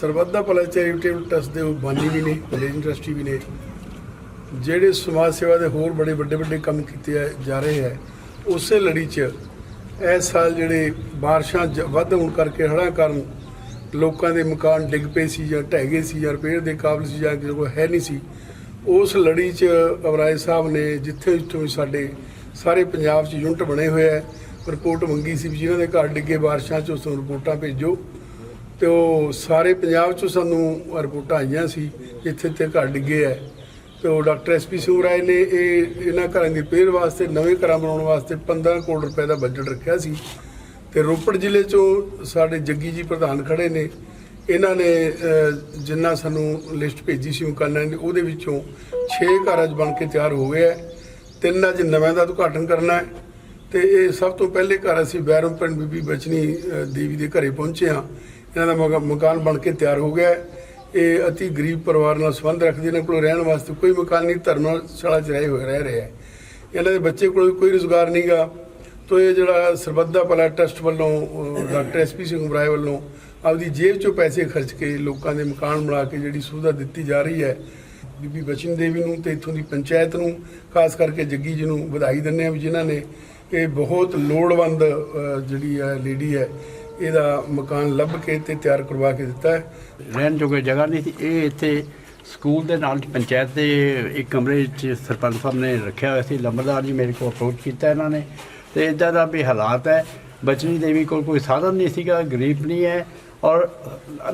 ਸਰਬੱਤ ਦਾ ਭਲਾ charitable trust ਦੇ ਉਹ ਬਾਨੀ ਵੀ ਨੇ ਵਿਲੇਜ ਟਰਸਟੀ ਵੀ ਨੇ, ਜਿਹੜੇ ਸਮਾਜ ਸੇਵਾ ਦੇ ਹੋਰ ਬੜੇ ਵੱਡੇ ਵੱਡੇ ਕੰਮ ਕੀਤੇ ਆ- ਜਾ ਰਹੇ ਹੈ ਉਸੇ ਲੜੀ 'ਚ ਇਸ ਸਾਲ ਜਿਹੜੇ ਬਾਰਿਸ਼ਾਂ ਜ- ਵੱਧ ਹੋਣ ਕਰਕੇ ਹੜ੍ਹਾਂ ਕਾਰਨ ਲੋਕਾਂ ਦੇ ਮਕਾਨ ਡਿੱਗ ਪਏ ਸੀ ਜਾਂ ਢਹਿ ਗਏ ਸੀ ਜਾਂ ਰਿਪੇਅਰ ਦੇ ਕਾਬਲ ਸੀ ਜਾਂ ਕਿਸੇ ਕੋਲ ਹੈ ਨਹੀਂ ਸੀ, ਉਸ ਲੜੀ 'ਚ ਅਵਰਾਏ ਸਾਹਿਬ ਨੇ ਜਿੱਥੇ ਜਿੱਥੋਂ ਵੀ ਸਾਡੇ ਸਾਰੇ ਪੰਜਾਬ 'ਚ ਯੂਨਿਟ ਬਣੇ ਹੋਏ ਹੈ ਰਿਪੋਰਟ ਮੰਗੀ ਸੀ ਵੀ ਜਿਨ੍ਹਾਂ ਦੇ ਘਰ ਡਿੱਗੇ ਬਾਰਿਸ਼ਾਂ 'ਚ, ਉਸ ਨੂੰ ਰਿਪੋਰਟਾਂ ਭੇਜੋ। ਤੇ ਉਹ ਸਾਰੇ ਪੰਜਾਬ 'ਚੋਂ ਸਾਨੂੰ ਰਿਪੋਰਟਾਂ ਆਈਆਂ ਸੀ ਇੱਥੇ ਤੇ ਘਰ ਡਿੱਗੇ ਹੈ ਤੇ ਉਹ ਡਾਕਟਰ ਐਸਪੀ ਸਿੰਘ ਰਾਏ ਨੇ, ਇਹ ਇਹਨਾਂ ਘਰਾਂ ਦੀ ਰਿਪੇਅਰ ਵਾਸਤੇ, ਨਵੇਂ ਘਰਾਂ ਬਣਾਉਣ ਵਾਸਤੇ 15 ਕਰੋੜ ਰੁਪਏ ਦਾ ਬਜਟ ਰੱਖਿਆ ਸੀ। ਤੇ ਰੋਪੜ ਜ਼ਿਲ੍ਹੇ 'ਚੋਂ ਸਾਡੇ ਜੱਗੀ ਜੀ ਪ੍ਰਧਾਨ ਖੜੇ ਨੇ। ਇਹਨਾਂ ਨੇ ਜਿੰਨਾ ਸਾਨੂੰ ਲਿਸਟ ਭੇਜੀ ਸੀ ਮਕਾਨਾਂ ਦੀ ਉਹਦੇ ਵਿੱਚੋਂ 6 ਘਰ ਅੱਜ ਬਣ ਕੇ ਤਿਆਰ ਹੋ ਗਏ ਹੈ ਤਿੰਨ ਅੱਜ ਨਵੇਂ ਦਾ ਉਦਘਾਟਨ ਕਰਨਾ ਹੈ। ਤੇ ਇਹ ਸਭ ਤੋਂ ਪਹਿਲੇ ਘਰ ਅਸੀਂ ਬੈਰਮ ਪਿੰਡ ਬੀਬੀ ਬਚਨੀ ਦੇਵੀ ਦੇ ਘਰੇ ਪਹੁੰਚੇ ਹਾਂ। ਇਹਨਾਂ ਦਾ ਮਗਾ- ਮਕਾਨ ਬਣ ਕੇ ਤਿਆਰ ਹੋ ਗਿਆ ਇਹ ਅਤੀ ਗਰੀਬ ਪਰਿਵਾਰ ਨਾਲ ਸੰਬੰਧ ਰੱਖਦੇ ਨੇ ਕੋਲ ਰਹਿਣ ਵਾਸਤੇ ਕੋਈ ਮਕਾਨ ਨਹੀਂ ਧਰਮਸ਼ਾਲਾ ਚ ਰਹੇ ਹੋਏ ਰਹਿ ਰਹੇ ਹੈ। ਇਹਨਾਂ ਦੇ ਬੱਚੇ ਕੋਲ ਕੋਈ ਰੁਜ਼ਗਾਰ ਨਹੀਂਗਾ ਤੋ ਇਹ ਜਿਹੜਾ ਸਰਬੱਧਾ ਭਲਾ ਟਰਸਟ ਵੱਲੋਂ ਅਹ, ਡਾਕਟਰ ਐਸਪੀ ਸਿੰਘ ਬਰਾਏ ਵੱਲੋਂ ਆਪਦੀ ਜੇਬ ਚੋਂ ਪੈਸੇ ਖਰਚ ਕੇ ਲੋਕਾਂ ਦੇ ਮਕਾਨ ਬਣਾ ਕੇ ਜਿਹੜੀ ਸੁਵਿਧਾ ਦਿੱਤੀ ਜਾ ਰਹੀ ਹੈ ਬੀਬੀ ਬਚਨ ਦੇਵੀ ਨੂੰ ਤੇ ਇੱਥੋਂ ਦੀ ਪੰਚਾਇਤ ਨੂੰ ਖਾਸ ਕਰਕੇ ਜੱਗੀ ਜੀ ਨੂੰ ਵਧਾਈ ਦਿੰਦੇ ਆ ਵੀ ਜਿਨ੍ਹਾਂ ਨੇ ਇਹ ਬਹੁਤ ਲੋੜਵੰਦ ਜਿਹੜੀ ਹੈ ਲੇਡੀ ਹੈ ਇਹਦਾ ਮਕਾਨ ਲੱਭ ਕੇ ਤੇ ਤਿਆਰ ਕਰਵਾ ਕੇ ਦਿੱਤਾ ਰਹਿਣ ਜੋਗੇ ਜਗ੍ਹਾ ਨਹੀਂ ਸੀ। ਇਹ ਇੱਥੇ ਸਕੂਲ ਦੇ ਨਾਲ ਪੰਚਾਇਤ ਦੇ ਇੱਕ ਕਮਰੇ 'ਚ ਸਰਪੰਚ ਸਾਹਿਬ ਨੇ ਰੱਖਿਆ ਹੋਇਆ ਸੀ। ਲੰਬਰਦਾਰ ਜੀ ਮੇਰੇ ਕੋਲ ਅਪਰੋਚ ਕੀਤਾ ਇਹਨਾਂ ਨੇ। ਤੇ ਇਦਾਂ ਦਾ ਵੀ ਹਾਲਾਤ ਹੈ। ਬਚਨੀ ਦੇਵੀ ਕੋਲ ਕੋਈ ਸਾਧਨ ਨਹੀਂ ਸੀਗਾ, ਗਰੀਬ ਨਹੀਂ ਹੈ ਔਰ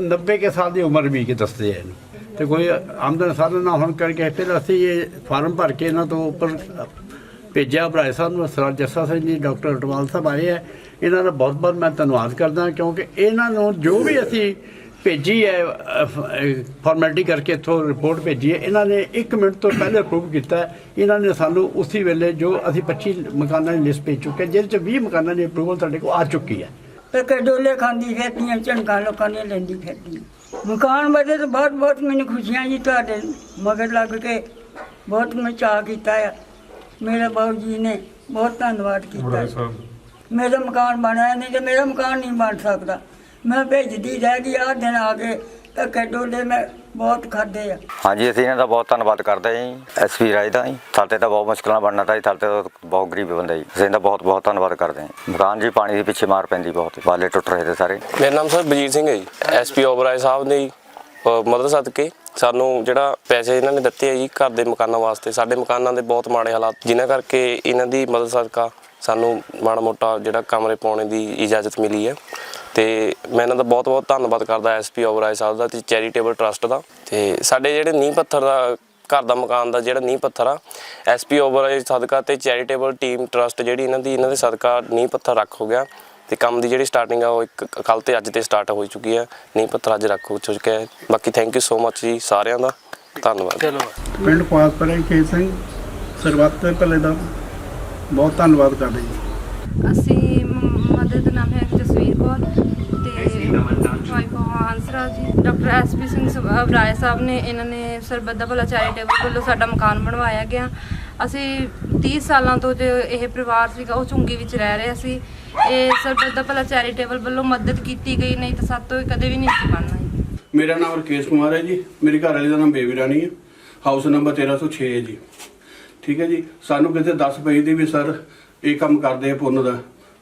90 ਕੇ ਸਾਲ ਦੀ ਉਮਰ ਵੀ ਕਿ ਦੱਸਦੇ ਆ ਇਹਨੂੰ। ਤੇ ਕੋਈ ਆਮਦਨ ਸਾਧਨ ਨਾ ਹੋਣ ਕਰਕੇ ਫਿਰ ਅਸੀਂ ਇਹ ਫਾਰਮ ਭਰ ਕੇ ਇਹਨਾਂ ਤੋਂ ਉੱਪਰ ਭੇਜਿਆ ਭਰਾਏ ਸਾਹਿਬ ਨੂੰ ਸਰ ਜੱਸਾ ਸਿੰਘ ਜੀ, ਡਾਕਟਰ ਅਟਵਾਲ ਸਾਹਿਬ ਆਏ ਹੈ ਇਹਨਾਂ ਦਾ ਬਹੁਤ ਬਹੁਤ ਮੈਂ ਧੰਨਵਾਦ ਕਰਦਾ, ਕਿਉਂਕਿ ਇਹਨਾਂ ਨੂੰ ਜੋ ਵੀ ਅਸੀਂ ਭੇਜੀ ਹੈ ਫਾਰਮੈਲਿਟੀ ਕਰਕੇ ਇੱਥੋਂ ਰਿਪੋਰਟ ਭੇਜੀ ਹੈ, ਇਹਨਾਂ ਨੇ 1 ਮਿੰਟ ਤੋਂ ਪਹਿਲੇ ਅਪਰੂਵ ਕੀਤਾ ਇਹਨਾਂ ਨੇ ਸਾਨੂੰ ਉਸੇ ਵੇਲੇ ਜੋ ਅਸੀਂ 25 ਮਕਾਨਾਂ ਦੀ ਲਿਸਟ ਭੇਜ ਚੁੱਕੇ ਜਿਹਦੇ ਚ 20 ਮਕਾਨਾਂ ਦੀ ਅਪਰੂਵਲ ਤੁਹਾਡੇ ਕੋਲ ਆ ਚੁੱਕੀ ਹੈ। ਤੇ ਡੋਲੇ ਖਾਂਦੀ ਫਿਰਦੀਆਂ, ਝਣਕਾਂ ਲੋਕਾਂ ਨੇ ਲੈਂਦੀ ਫਿਰਦੀ ਮਕਾਨ ਵਧੇ ਤਾਂ ਬਹੁਤ ਬਹੁਤ ਮੈਨੂੰ ਖੁਸ਼ੀਆਂ ਜੀ ਤੁਹਾਡੇ ਮਗਰ ਲੱਗ ਕੇ, ਬਹੁਤ ਮੈਂ ਚਾਅ ਕੀਤਾ ਆ। ਮੇਰੇ ਬਾਬੂ ਜੀ ਨੇ ਬਹੁਤ ਧੰਨਵਾਦ ਕੀਤਾ। ਮੇਰਾ ਮਕਾਨ ਬਣਿਆ ਨਹੀਂ ਤੇ ਮੇਰਾ ਮਕਾਨ ਨਹੀਂ ਬਣ ਸਕਦਾ। ਮੈਂ ਭੇਜਦੀ ਰਹਿ ਗਈ ਆ ਦਿਨ ਆ ਕੇ ਧੱਕੇ ਡੋਲੇ ਮੈਂ ਬਹੁਤ ਖਾਦੇ ਆ। ਹਾਂਜੀ ਅਸੀਂ ਇਹਨਾਂ ਦਾ ਬਹੁਤ ਧੰਨਵਾਦ ਕਰਦੇ ਹਾਂ ਜੀ। ਐਸਪੀ ਰਾਜ ਦਾ ਜੀ। ਸਾਡੇ ਤਾਂ ਬਹੁਤ ਮੁਸ਼ਕਲਾਂ ਬਣਨਾ ਤਾਂ ਜੀ ਸਾਡੇ ਤਾਂ ਬਹੁਤ ਗਰੀਬ ਬੰਦੇ ਜੀ। ਅਸੀਂ ਇਹਦਾ ਬਹੁਤ ਬਹੁਤ ਧੰਨਵਾਦ ਕਰਦੇ ਹਾਂ ਮਕਾਨ ਜੀ ਪਾਣੀ ਦੇ ਪਿੱਛੇ ਮਾਰ ਪੈਂਦੀ ਬਹੁਤ। ਬਾਲੇ ਟੁੱਟ ਰਹੇ ਤੇ ਸਾਰੇ। ਮੇਰਾ ਨਾਮ ਸਰ ਬਲਜੀਤ ਸਿੰਘ ਹੈ ਜੀ। ਐਸਪੀ ਓਬਰਾਏ ਸਾਹਿਬ ਨੇ ਜੀ, ਅਹ ਮਦਦ ਸਦਕੇ ਸਾਨੂੰ ਜਿਹੜਾ ਪੈਸੇ ਇਹਨਾਂ ਨੇ ਦਿੱਤੇ ਆ ਜੀ ਘਰ ਦੇ ਮਕਾਨਾਂ ਵਾਸਤੇ, ਸਾਡੇ ਮਕਾਨਾਂ ਦੇ ਬਹੁਤ ਮਾੜੇ ਹਾਲਾਤ, ਜਿਨ੍ਹਾਂ ਕਰਕੇ ਇਹਨਾਂ ਦੀ ਮਦਦ ਸਦਕਾ ਸਾਨੂੰ ਮਾੜਾ ਮੋਟਾ ਜਿਹੜਾ ਕਮਰੇ ਪਾਉਣੇ ਦੀ ਇਜਾਜ਼ਤ ਮਿਲੀ ਹੈ। ਤੇ ਮੈਂ ਇਹਨਾਂ ਦਾ ਬਹੁਤ ਬਹੁਤ ਧੰਨਵਾਦ ਕਰਦਾ ਐਸਪੀ ਓਬਰਾਏ ਸਾਹਿਬ ਦਾ ਤੇ ਚੈਰੀਟੇਬਲ ਟਰਸਟ ਦਾ। ਤੇ ਸਾਡੇ ਜਿਹੜੇ ਨੀਂਹ ਪੱਥਰ ਦਾ, ਘਰ ਦਾ ਮਕਾਨ ਦਾ ਜਿਹੜਾ ਨੀਂਹ ਪੱਥਰ ਆ ਐਸਪੀ ਓਵਰ ਸਦਕਾ ਤੇ ਚੈਰੀਟੇਬਲ ਟੀਮ ਟਰਸਟ ਜਿਹੜੀ ਇਹਨਾਂ ਦੀ, ਇਹਨਾਂ ਦੇ ਸਦਕਾ ਨੀਂਹ ਪੱਥਰ ਰੱਖ ਹੋ ਗਿਆ। ਤੇ ਕੰਮ ਦੀ ਜਿਹੜੀ ਸਟਾਰਟਿੰਗ ਆ ਉਹ ਇੱਕ ਕੱਲ ਤੇ ਅੱਜ ਤੇ ਸਟਾਰਟ ਹੋ ਚੁੱਕੀ ਹੈ ਨੀਂਹ ਪੱਥਰ ਅੱਜ ਰੱਖ ਹੋ ਚੁੱਕਿਆ ਹੈ। ਬਾਕੀ ਥੈਂਕ ਯੂ ਸੋ ਮੱਚ ਜੀ ਸਾਰਿਆਂ ਦਾ। ਧੰਨਵਾਦ। ਪਿੰਡ ਪਾਸਪਰੇ ਕੇ ਸਿੰਘ ਸਰਬੱਤ ਦੇ ਭਲੇ ਦਾ ਬਹੁਤ ਧੰਨਵਾਦ ਕਰਦੇ ਜੀ। ਅਸੀਂ ਮਦਰ ਦਾ ਨਾਮ ਹੈ ਜਸਵੀਰ ਕੌਰ ਤੇ wife Hansra ji. Doctor SP Singh ਸ- ਰਾਏ ਸਾਹਿਬ ਨੇ ਇਹਨਾਂ ਨੇ ਸਰਬੱਤ ਦਾ ਭਲਾ ਚੈਰੀਟੇਬਲ ਵੱਲੋਂ ਸਾਡਾ ਮਕਾਨ ਬਣਵਾਇਆ ਗਿਆ। ਅਸੀਂ 30 ਸਾਲਾਂ ਤੋਂ ਜੋ ਇਹ ਪਰਿਵਾਰ ਸੀਗਾ, ਉਹ ਝੁੰਗੀ ਵਿੱਚ ਰਹਿ ਰਿਹਾ ਸੀ। ਇਹ ਸਰਬੱਤ ਦਾ ਭਲਾ ਚੈਰੀਟੇਬਲ ਵੱਲੋਂ ਮਦਦ ਕੀਤੀ ਗਈ, ਨਹੀਂ ਤਾਂ ਸਾਤੋਂ ਇਹ ਕਦੇ ਵੀ ਨਹੀਂ ਸੀ ਬਣਨਾ ਜੀ। ਮੇਰਾ ਨਾਮ ਰਕੇਸ਼ ਕੁਮਾਰ ਹੈ ਜੀ। ਮੇਰੀ ਘਰ ਵਾਲੀ ਦਾ ਨਾਮ ਬੇਬੀ ਰਾਣੀ ਹੈ। ਹਾਊਸ ਨੰਬਰ 1306 ਹੈ ਜੀ। ਠੀਕ ਹੈ ਜੀ। ਸਾਨੂੰ ਕਿਤੇ 10 ਪਈ ਦੀ ਵੀ ਸਰ, ਇਹ ਕੰਮ ਕਰਦੇ ਆ ਪੁੰਨ ਦਾ।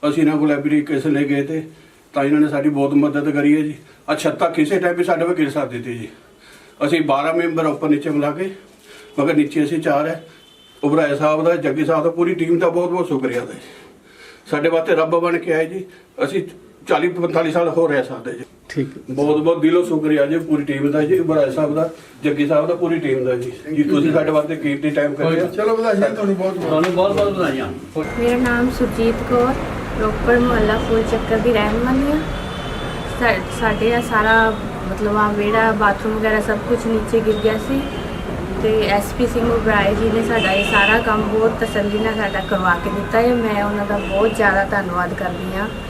ਅਸੀਂ ਇਹਨਾਂ ਕੋਲ ਐਪਲੀਕੇਸ਼ਨ ਲੈ ਗਏ ਤੇ ਤਾਂ ਇਹਨਾਂ ਨੇ ਸਾਡੀ ਬਹੁਤ ਮਦਦ ਕਰੀ ਹੈ ਜੀ। ਆ ਛੱਤਾਂ ਕਿਸੇ ਟਾਈਮ ਵੀ ਸਾਡੇ ਵਕੀਲ ਗਿਰ ਸਕਦੀ ਜੀ। ਅਸੀਂ 12 ਮੈਂਬਰ ਉੱਪਰ ਨੀਚੇ ਮਿਲਾ ਕੇ, ਮਗਰ ਨੀਚੇ ਅਸੀਂ ਚਾਰ ਹੈ। ਉਬਰਾਏ ਸਾਹਿਬ ਦਾ ਜੱਗੀ ਸਾਹਿਬ ਦਾ ਪੂਰੀ ਟੀਮ ਦਾ ਬਹੁਤ ਬਹੁਤ ਸ਼ੁਕਰੀਆ ਦਾ ਜੀ ਸਾਡੇ ਵਾਸਤੇ ਰੱਬ ਬਣ ਕੇ ਆਏ ਜੀ। ਅਸੀਂ 40 45 ਸਾਲ ਹੋ ਰਹਿ ਸਕਦੇ ਜੀ। ਠੀਕ ਬਹੁਤ ਬਹੁਤ ਦਿਲੋਂ ਸ਼ੁਕਰੀਆ ਜੀ ਪੂਰੀ ਟੀਮ ਦਾ ਜੀ ਬਰਾਜ ਸਾਹਿਬ ਦਾ ਜੱਗੀ ਸਾਹਿਬ ਦਾ ਪੂਰੀ ਟੀਮ ਦਾ ਜੀ। ਜੀ ਤੁਸੀਂ ਸਾਡੇ ਵਾਸਤੇ ਕੀਮਤੀ ਟਾਈਮ ਕੱਢਿਆ। ਚਲੋ ਵਧਾਈਆਂ ਤੁਹਾਨੂੰ ਬਹੁਤ ਬਹੁਤ। ਤੁਹਾਨੂੰ ਬਹੁਤ ਬਹੁਤ ਵਧਾਈਆਂ। ਮੇਰਾ ਨਾਮ ਸੁਰਜੀਤ ਕੌਰ ਰੋਪੜ ਮੁਹੱਲਾ ਫੁੱਲ ਚੱਕਰ ਦੀ ਰਹਿਣ ਵਾਲੀ ਹਾਂ। ਸਾ- ਸਾਡੇ ਆ ਸਾਰਾ ਮਤਲਬ ਆ ਵਿਹੜਾ ਬਾਥਰੂਮ ਵਗੈਰਾ ਸਭ ਕੁਝ ਨੀਚੇ ਗਿਰ ਗਿਆ ਸੀ। ਤੇ ਐਸਪੀ ਸਿੰਘ ਉਬਰਾਏ ਜੀ ਨੇ ਸਾਡਾ ਇਹ ਸਾਰਾ ਕੰਮ ਬਹੁਤ ਤਸੱਲੀ ਨਾਲ ਸਾਡਾ ਕਰਵਾ ਕੇ ਦਿੱਤਾ ਹੈ। ਮੈਂ ਉਹਨਾਂ ਦਾ ਬਹੁਤ ਜ਼ਿਆਦਾ ਧੰਨਵਾਦ ਕਰਦੀ ਹਾਂ।